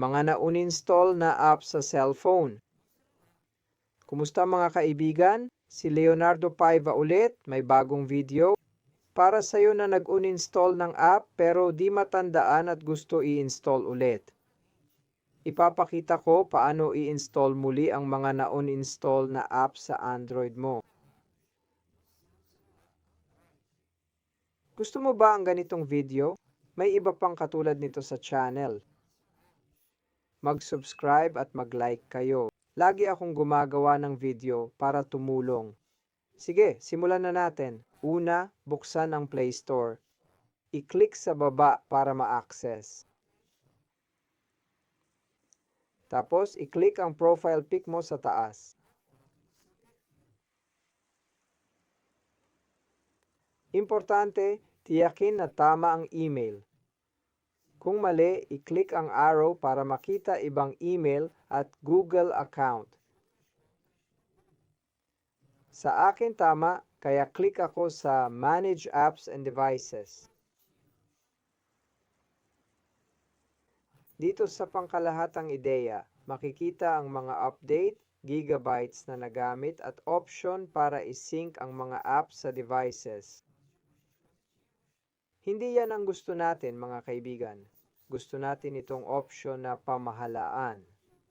Mga na-uninstall na app sa cellphone. Kumusta mga kaibigan? Si Leonardo Paiva ulit, may bagong video. Para sa iyo na nag-uninstall ng app pero di matandaan at gusto i-install ulit. Ipapakita ko paano i-install muli ang mga na-uninstall na app sa Android mo. Gusto mo ba ang ganitong video? May iba pang katulad nito sa channel. Mag-subscribe at mag-like kayo. Lagi akong gumagawa ng video para tumulong. Sige, simulan na natin. Una, buksan ang Play Store. I-click sa baba para ma-access. Tapos, i-click ang profile pic mo sa taas. Importante, tiyakin na tama ang email. Kung mali, i-click ang arrow para makita ibang email at Google account. Sa akin tama, kaya click ako sa Manage Apps and Devices. Dito sa pangkalahatang ideya, makikita ang mga update, gigabytes na nagamit at option para isync ang mga apps sa devices. Hindi yan ang gusto natin mga kaibigan. Gusto natin itong option na pamahalaan.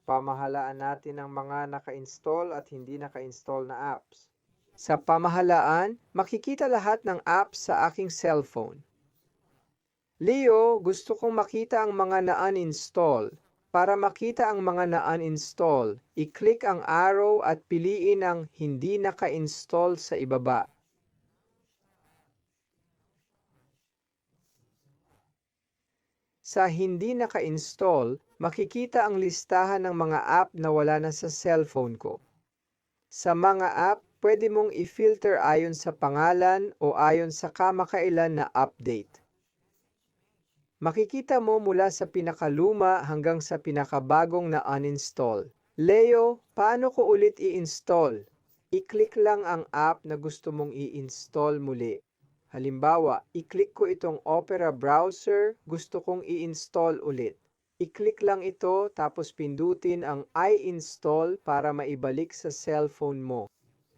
Pamahalaan natin ang mga naka-install at hindi naka-install na apps. Sa pamahalaan, makikita lahat ng apps sa aking cellphone. Leo, gusto kong makita ang mga na-uninstall. Para makita ang mga na-uninstall, i-click ang arrow at piliin ang hindi naka-install sa ibaba. Sa hindi naka-install, makikita ang listahan ng mga app na wala na sa cellphone ko. Sa mga app, pwede mong i-filter ayon sa pangalan o ayon sa kamakailan na update. Makikita mo mula sa pinakaluma hanggang sa pinakabagong na uninstall. Leo, paano ko ulit i-install? I-click lang ang app na gusto mong i-install muli. Halimbawa, i-click ko itong Opera browser, gusto kong i-install ulit. I-click lang ito tapos pindutin ang I install para maibalik sa cellphone mo.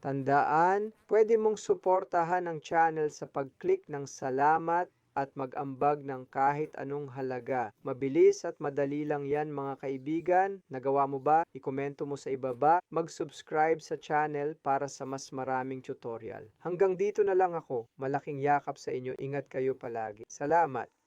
Tandaan, pwede mong suportahan ang channel sa pag-click ng salamat at mag-ambag ng kahit anong halaga. Mabilis at madali lang yan mga kaibigan. Nagawa mo ba? Ikomento mo sa ibaba. Mag-subscribe sa channel para sa mas maraming tutorial. Hanggang dito na lang ako. Malaking yakap sa inyo. Ingat kayo palagi. Salamat!